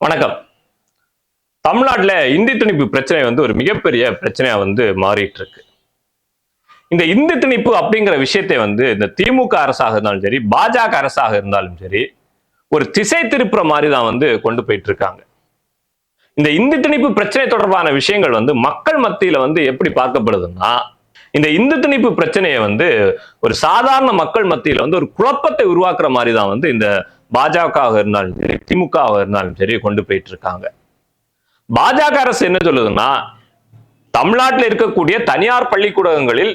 வணக்கம். தமிழ்நாட்டுல இந்தி திணிப்பு பிரச்சனை வந்து ஒரு மிகப்பெரிய பிரச்சனையா வந்து மாறிட்டு இருக்கு இந்த இந்தி திணிப்பு அப்படிங்கிற விஷயத்தை வந்து இந்த திமுக அரசாக இருந்தாலும் சரி பாஜக அரசாக இருந்தாலும் சரி ஒரு திசை திருப்புற மாதிரி தான் வந்து கொண்டு போயிட்டு இருக்காங்க இந்த இந்தி திணிப்பு பிரச்சனை தொடர்பான விஷயங்கள் வந்து மக்கள் மத்தியில வந்து எப்படி பார்க்கப்படுதுன்னா இந்த இந்து திணிப்பு பிரச்சனையை வந்து ஒரு சாதாரண மக்கள் மத்தியில வந்து ஒரு குழப்பத்தை உருவாக்குற மாதிரி தான் வந்து இந்த பாஜகவாக இருந்தாலும் சரி திமுகவாக இருந்தாலும் சரி கொண்டு போயிட்டு இருக்காங்க பாஜக அரசு என்ன சொல்லுதுன்னா தமிழ்நாட்டில் இருக்கக்கூடிய தனியார் பள்ளிக்கூடங்களில்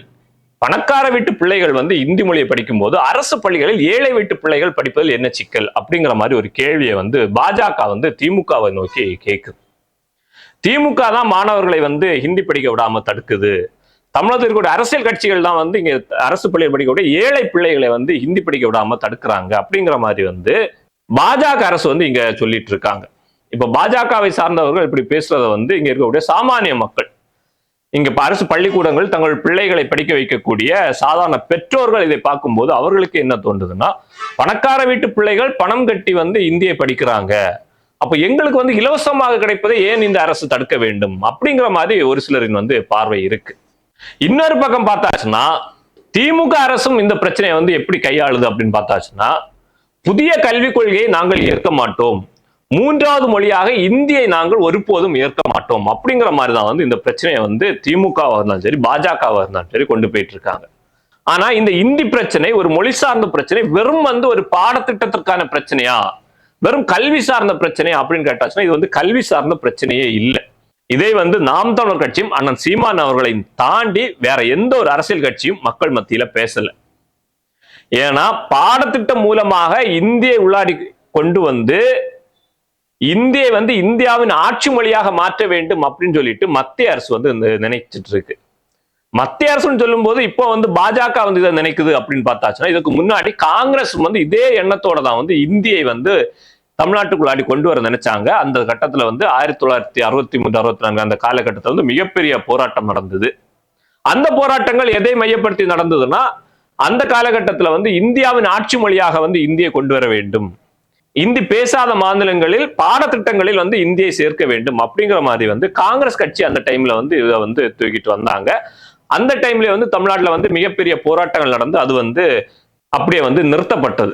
பணக்கார வீட்டு பிள்ளைகள் வந்து இந்தி மொழியை படிக்கும்போது அரசு பள்ளிகளில் ஏழை வீட்டு பிள்ளைகள் படிப்பதில் என்ன சிக்கல் அப்படிங்கிற மாதிரி ஒரு கேள்வியை வந்து பாஜக வந்து திமுகவை நோக்கி கேட்குது திமுக தான் மாணவர்களை வந்து ஹிந்தி படிக்க விடாம தடுக்குது. தமிழகத்தில் இருக்கக்கூடிய அரசியல் கட்சிகள் தான் வந்து இங்க அரசு பள்ளியில் படிக்கக்கூடிய ஏழை பிள்ளைகளை வந்து ஹிந்தி படிக்க விடாம தடுக்கிறாங்க அப்படிங்கிற மாதிரி வந்து பாஜக அரசு வந்து இங்க சொல்லிட்டு இருக்காங்க. இப்ப பாஜகவை சார்ந்தவர்கள் இப்படி பேசுறத வந்து இங்க இருக்கக்கூடிய சாமானிய மக்கள் இங்க இப்ப அரசு பள்ளிக்கூடங்கள் தங்கள் பிள்ளைகளை படிக்க வைக்கக்கூடிய சாதாரண பெற்றோர்கள் இதை பார்க்கும்போது அவர்களுக்கு என்ன தோன்றுதுன்னா பணக்கார வீட்டு பிள்ளைகள் பணம் கட்டி வந்து இந்தியை படிக்கிறாங்க. அப்போ எங்களுக்கு வந்து இலவசமாக கிடைப்பதை ஏன் இந்த அரசு தடுக்க வேண்டும்? அப்படிங்கிற மாதிரி ஒரு சிலரின் வந்து பார்வை இருக்கு. இன்னொரு பக்கம் பார்த்தாச்சுன்னா திமுக அரசும் இந்த பிரச்சனையை வந்து எப்படி கையாளுது அப்படின்னு பார்த்தாச்சுன்னா புதிய கல்விக் கொள்கையை நாங்கள் ஏற்க மாட்டோம். மூன்றாவது மொழியாக இந்தியை நாங்கள் ஒருபோதும் ஏற்க மாட்டோம். அப்படிங்கிற மாதிரி தான் வந்து இந்த பிரச்சனையை வந்து திமுகவா இருந்தாலும் சரி பாஜகவா இருந்தாலும் சரி கொண்டு போயிட்டு இருக்காங்க. ஆனா இந்த இந்தி பிரச்சனை ஒரு மொழி சார்ந்த பிரச்சனை வெறும் வந்து ஒரு பாடத்திட்டத்திற்கான பிரச்சனையா? வெறும் கல்வி சார்ந்த பிரச்சனை அப்படின்னு கேட்டாச்சுன்னா இது வந்து கல்வி சார்ந்த பிரச்சனையே இல்லை. இதை வந்து நாம் தமிழர் கட்சியும் அண்ணன் சீமான் அவர்களை தாண்டி வேற எந்த ஒரு அரசியல் கட்சியும் மக்கள் மத்தியில பேசல. ஏன்னா பாடத்திட்டம் மூலமாக இந்தியை உள்ளாடி கொண்டு வந்து இந்தியை வந்து இந்தியாவின் ஆட்சி மொழியாக மாற்ற வேண்டும் அப்படின்னு சொல்லிட்டு மத்திய அரசு வந்து நினைச்சிட்டு இருக்கு மத்திய அரசுன்னு சொல்லும் போது இப்போ வந்து பாஜக வந்து இதை நினைக்குது அப்படின்னு பார்த்தாச்சுன்னா இதுக்கு முன்னாடி காங்கிரஸ் வந்து இதே எண்ணத்தோட தான் வந்து இந்தியை வந்து தமிழ்நாட்டுக்குள்ளாடி கொண்டு வர நினைச்சாங்க. அந்த கட்டத்துல வந்து ஆயிரத்தி தொள்ளாயிரத்தி அறுபத்தி மூன்று அறுபத்தி நான்கு அந்த காலகட்டத்தில் வந்து மிகப்பெரிய போராட்டம் நடந்தது. அந்த போராட்டங்கள் எதை மையப்படுத்தி நடந்ததுன்னா அந்த காலகட்டத்தில் வந்து இந்தியாவின் ஆட்சி மொழியாக வந்து இந்தியை கொண்டு வர வேண்டும். இந்தி பேசாத மாநிலங்களில் பாடத்திட்டங்களில் வந்து இந்தியை சேர்க்க வேண்டும் அப்படிங்கிற மாதிரி வந்து காங்கிரஸ் கட்சி அந்த டைம்ல வந்து இதை வந்து தூக்கிட்டு வந்தாங்க. அந்த டைம்ல வந்து தமிழ்நாட்டில் வந்து மிகப்பெரிய போராட்டங்கள் நடந்து அது வந்து அப்படியே வந்து நிறுத்தப்பட்டது.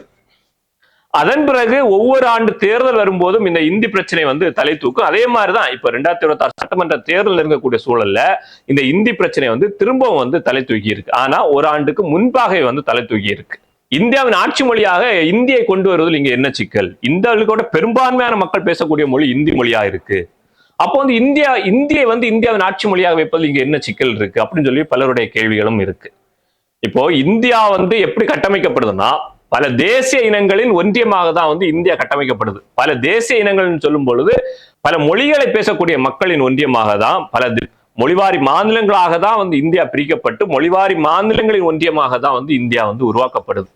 அதன் பிறகு ஒவ்வொரு ஆண்டு தேர்தல் வரும்போதும் இந்த இந்தி பிரச்சனை வந்து தலை தூக்கும். அதே மாதிரிதான் இப்ப ரெண்டாயிரத்தி இருபத்தி ஆறு சட்டமன்ற தேர்தல் இருக்கக்கூடிய சூழல்ல இந்த இந்தி பிரச்சனை வந்து திரும்பவும் வந்து தலை தூக்கி இருக்கு. ஆனா ஒரு ஆண்டுக்கு முன்பாகவே வந்து தலை தூக்கி இருக்கு. இந்தியாவின் ஆட்சி மொழியாக இந்தியை கொண்டு வருவதில் இங்க என்ன சிக்கல்? இந்தியாவிலோட பெரும்பான்மையான மக்கள் பேசக்கூடிய மொழி இந்தி மொழியா இருக்கு. அப்போ வந்து இந்தியா இந்தியை வந்து இந்தியாவின் ஆட்சி மொழியாக வைப்பதில் இங்க என்ன சிக்கல் இருக்கு? அப்படின்னு சொல்லி பலருடைய கேள்விகளும் இருக்கு. இப்போ இந்தியா வந்து எப்படி கட்டமைக்கப்படுதுன்னா பல தேசிய இனங்களின் ஒன்றியமாக தான் வந்து இந்தியா கட்டமைக்கப்படுது. பல தேசிய இனங்கள்னு சொல்லும் பொழுது பல மொழிகளை பேசக்கூடிய மக்களின் ஒன்றியமாக தான் பல மொழிவாரி மாநிலங்களாக தான் வந்து இந்தியா பிரிக்கப்பட்டு மொழிவாரி மாநிலங்களின் ஒன்றியமாக தான் வந்து இந்தியா வந்து உருவாக்கப்படுது.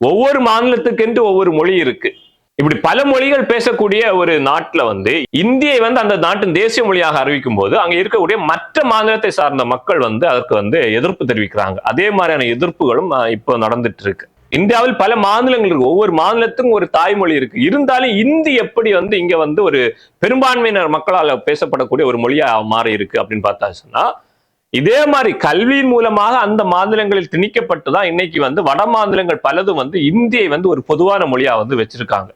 ஒவ்வொரு மாநிலத்துக்கென்று ஒவ்வொரு மொழி இருக்கு. இப்படி பல மொழிகள் பேசக்கூடிய ஒரு நாட்டுல வந்து இந்தியை வந்து அந்த நாட்டின் தேசிய மொழியாக அறிவிக்கும் போது அங்க இருக்கக்கூடிய மற்ற மாநிலத்தை சார்ந்த மக்கள் வந்து அதற்கு வந்து எதிர்ப்பு தெரிவிக்கிறாங்க. அதே மாதிரியான எதிர்ப்புகளும் இப்போ நடந்துட்டு இருக்கு. இந்தியாவில் பல மாநிலங்கள் இருக்கு. ஒவ்வொரு மாநிலத்துக்கும் ஒரு தாய்மொழி இருக்கு. இருந்தாலும் இந்தி எப்படி வந்து இங்க வந்து ஒரு பெரும்பான்மையினர் மக்களால் பேசப்படக்கூடிய ஒரு மொழியா மாறி இருக்கு அப்படின்னு பார்த்தா சொன்னா இதே மாதிரி கல்வியின் மூலமாக அந்த மாநிலங்களில் திணிக்கப்பட்டு தான் இன்னைக்கு வந்து வட மாநிலங்கள் பலதும் வந்து இந்தியை வந்து ஒரு பொதுவான மொழியா வந்து வச்சிருக்காங்க.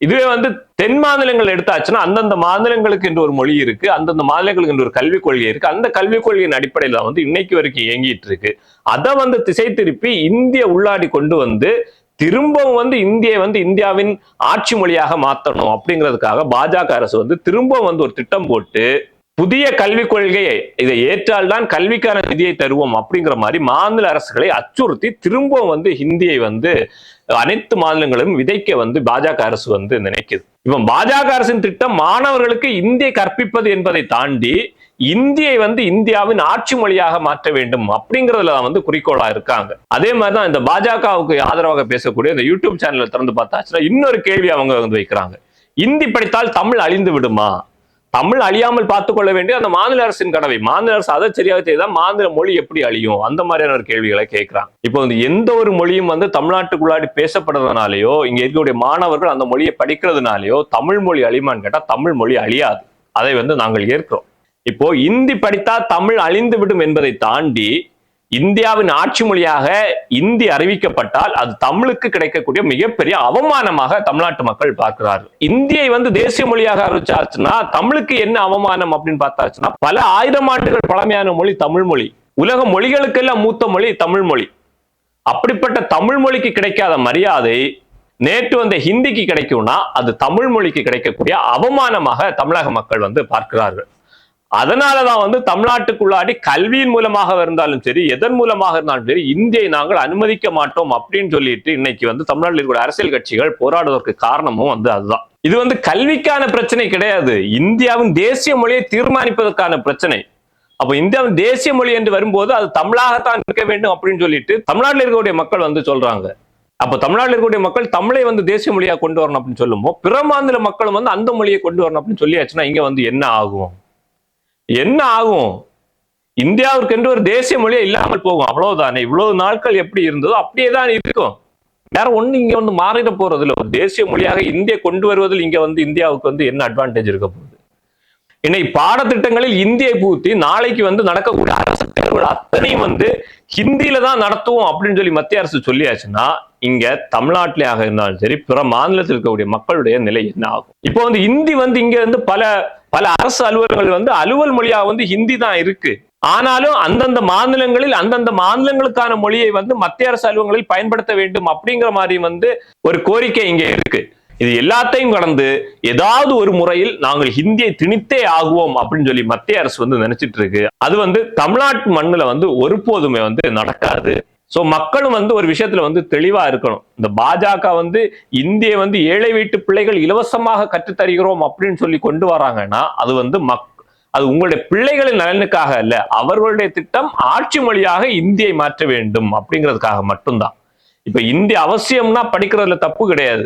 இதுவே வந்து தென் மாநிலங்கள் எடுத்தாச்சுன்னா அந்தந்த மாநிலங்களுக்கு என்று ஒரு மொழி இருக்கு அந்தந்த மாநிலங்களுக்கு என்று ஒரு கல்விக் கொள்கை இருக்கு. அந்த கல்விக் கொள்கையின் அடிப்படையில் வந்து இன்னைக்கு வரைக்கும் இயங்கிட்டு இருக்கு. அதை வந்து திசை திருப்பி இந்திய உள்ளாடி கொண்டு வந்து திரும்பவும் வந்து இந்தியை வந்து இந்தியாவின் ஆட்சி மொழியாக மாத்தணும் அப்படிங்கிறதுக்காக பாஜக அரசு வந்து திரும்பவும் வந்து ஒரு திட்டம் போட்டு புதிய கல்விக் கொள்கையை இதை ஏற்றால்தான் கல்விக்கான நிதியை தருவோம் அப்படிங்கிற மாதிரி மாநில அரசுகளை அச்சுறுத்தி திரும்பவும் வந்து ஹிந்தியை வந்து அனைத்து மாநிலங்களும் விதைக்க வந்து பாஜக அரசு வந்து நினைக்குது. இப்ப பாஜக அரசின் திட்டம் மாணவர்களுக்கு இந்தியை கற்பிப்பது என்பதை தாண்டி இந்தியை வந்து இந்தியாவின் ஆட்சி மொழியாக மாற்ற வேண்டும் அப்படிங்கறதுல வந்து குறிக்கோளா இருக்காங்க. அதே மாதிரிதான் இந்த பாஜகவுக்கு ஆதரவாக பேசக்கூடிய இந்த யூடியூப் சேனலை திறந்து பார்த்தாச்சுன்னா இன்னொரு கேள்வி அவங்க வந்து வைக்கிறாங்க. இந்தி படித்தால் தமிழ் அழிந்து விடுமா? தமிழ் அழியாமல் பார்த்துக்கொள்ள வேண்டிய அந்த மாநில அரசின் கடமை. மாநில அரசு அதை சரியாக செய்தால் மாநில மொழி எப்படி அழியும்? அந்த மாதிரியான ஒரு கேள்விகளை கேட்கிறான். இப்போ வந்து எந்த ஒரு மொழியும் வந்து தமிழ்நாட்டுக்குள்ளாடி பேசப்படுறதுனாலயோ இங்க இருக்கக்கூடிய மாணவர்கள் அந்த மொழியை படிக்கிறதுனாலயோ தமிழ் மொழி அழியுமான்னு கேட்டால் தமிழ் மொழி அழியாது. அதை வந்து நாங்கள் ஏற்கிறோம். இப்போ இந்தி படித்தா தமிழ் அழிந்து விடும் என்பதை தாண்டி இந்தியாவின் ஆட்சி மொழியாக இந்தி அறிவிக்கப்பட்டால் அது தமிழுக்கு கிடைக்கக்கூடிய மிகப்பெரிய அவமானமாக தமிழ்நாட்டு மக்கள் பார்க்கிறார்கள். இந்தியை வந்து தேசிய மொழியாக அறிவிச்சாச்சுன்னா தமிழுக்கு என்ன அவமானம் அப்படின்னு பார்த்தாச்சுன்னா பல ஆயிரம் ஆண்டுகள் பழமையான மொழி தமிழ் மொழி. உலக மொழிகளுக்கெல்லாம் மூத்த மொழி தமிழ் மொழி. அப்படிப்பட்ட தமிழ் மொழிக்கு கிடைக்காத மரியாதை நேற்று வந்த ஹிந்திக்கு கிடைக்கும்னா அது தமிழ் மொழிக்கு கிடைக்கக்கூடிய அவமானமாக தமிழக மக்கள் வந்து பார்க்கிறார்கள். அதனாலதான் வந்து தமிழ்நாட்டுக்குள்ளாடி கல்வியின் மூலமாக இருந்தாலும் சரி எதன் மூலமாக இருந்தாலும் சரி இந்தியை நாங்கள் அனுமதிக்க மாட்டோம் அப்படின்னு சொல்லிட்டு இன்னைக்கு வந்து தமிழ்நாட்டில் இருக்கிற அரசியல் கட்சிகள் போராடுவதற்கு காரணமும் வந்து அதுதான். இது வந்து கல்விக்கான பிரச்சனை கிடையாது. இந்தியாவின் தேசிய மொழியை தீர்மானிப்பதற்கான பிரச்சனை. அப்ப இந்தியாவின் தேசிய மொழி என்று வரும்போது அது தமிழாகத்தான் இருக்க வேண்டும் அப்படின்னு சொல்லிட்டு தமிழ்நாட்டில் இருக்கக்கூடிய மக்கள் வந்து சொல்றாங்க. அப்ப தமிழ்நாட்டில் இருக்கக்கூடிய மக்கள் தமிழை வந்து தேசிய மொழியா கொண்டு வரணும் அப்படின்னு சொல்லும்போது பிற மாநில மக்களும் வந்து அந்த மொழியை கொண்டு வரணும் அப்படின்னு சொல்லியாச்சுன்னா இங்க வந்து என்ன ஆகும்? என்ன ஆகும்? இந்தியாவிற்கு என்று ஒரு தேசிய மொழியே இல்லாமல் போகும். அவ்வளவுதானே? இவ்வளவு நாட்கள் எப்படி இருந்ததோ அப்படியே தான் இருக்கும். வேற ஒண்ணு இங்க வந்து மாறிட போறது ஒரு தேசிய மொழியாக இந்திய கொண்டு வருவதில் இங்க வந்து இந்தியாவுக்கு வந்து என்ன அட்வான்டேஜ் இருக்க போகுது? இன்னைக்கு பாடத்திட்டங்களில் இந்தியை பூத்தி நாளைக்கு வந்து நடக்கக்கூடிய அரசு தேர்வுகள் அத்தனையும் வந்து ஹிந்தியில தான் நடத்துவோம் அப்படின்னு சொல்லி மத்திய அரசு சொல்லியாச்சுன்னா இங்க தமிழ்நாட்டிலேயாக இருந்தாலும் சரி பிற மாநிலத்தில் இருக்கக்கூடிய மக்களுடைய நிலை என்ன ஆகும்? இப்போ வந்து ஹிந்தி வந்து இங்க வந்து பல பல அரசு அலுவலகங்கள் வந்து அலுவல் மொழியா வந்து ஹிந்தி தான் இருக்கு. ஆனாலும் அந்தந்த மாநிலங்களில் அந்தந்த மாநிலங்களுக்கான மொழியை வந்து மத்திய அரசு அலுவலகங்களில் பயன்படுத்த வேண்டும் அப்படிங்கிற மாதிரி வந்து ஒரு கோரிக்கை இங்கே இருக்கு. இது எல்லாத்தையும் கடந்து ஏதாவது ஒரு முறையில் நாங்கள் ஹிந்தியை திணித்தே ஆகுவோம் அப்படின்னு சொல்லி மத்திய அரசு வந்து நினைச்சிட்டு இருக்கு. அது வந்து தமிழ்நாட்டு மண்ணுல வந்து ஒருபோதுமே வந்து நடக்காது. சோ மக்களும் வந்து ஒரு விஷயத்துல வந்து தெளிவா இருக்கணும். இந்த பாஜக வந்து இந்திய வந்து ஏழை வீட்டு பிள்ளைகள் இலவசமாக கற்றுத்தருகிறோம் அப்படின்னு சொல்லி கொண்டு வராங்கன்னா அது வந்து மக் அது உங்களுடைய பிள்ளைகளின் நலனுக்காக அல்ல அவர்களுடைய திட்டம் ஆட்சி மொழியாக இந்தியை மாற்ற வேண்டும் அப்படிங்கிறதுக்காக மட்டும்தான். இப்ப இந்தி அவசியம்னா படிக்கிறதுல தப்பு கிடையாது.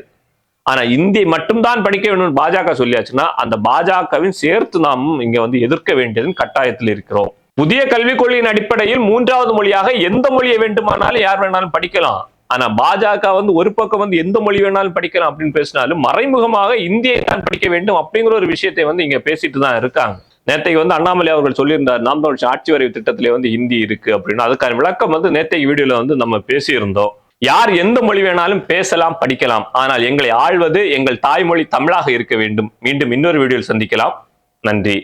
ஆனா இந்தி மட்டும்தான் படிக்க வேண்டும் பாஜக சொல்லியாச்சுன்னா அந்த பாஜகவின் சேர்த்து நாம் இங்க வந்து எதிர்க்க வேண்டியதன் கட்டாயத்தில் இருக்கிறோம். புதிய கல்விக் கொள்கையின் அடிப்படையில் மூன்றாவது மொழியாக எந்த மொழியை வேண்டுமானாலும் யார் வேணாலும் படிக்கலாம். ஆனா பாஜக வந்து ஒரு பக்கம் வந்து எந்த மொழி வேணாலும் படிக்கலாம் அப்படின்னு பேசினாலும் மறைமுகமாக இந்தியை தான் படிக்க வேண்டும் அப்படிங்கிற ஒரு விஷயத்தை வந்து இங்க பேசிட்டு தான் இருக்காங்க. நேற்றைக்கு வந்து அண்ணாமலை அவர்கள் சொல்லியிருந்தார் நாம் தமிழ் ஆட்சி வரைவு திட்டத்திலே வந்து ஹிந்தி இருக்கு அப்படின்னு. அதுக்கான விளக்கம் வந்து நேற்றைக்கு வீடியோல வந்து நம்ம பேசியிருந்தோம். யார் எந்த மொழி வேணாலும் பேசலாம் படிக்கலாம். ஆனால் எங்களை ஆழ்வது எங்கள் தாய்மொழி தமிழாக இருக்க வேண்டும். மீண்டும் இன்னொரு வீடியோவில் சந்திக்கலாம். நன்றி.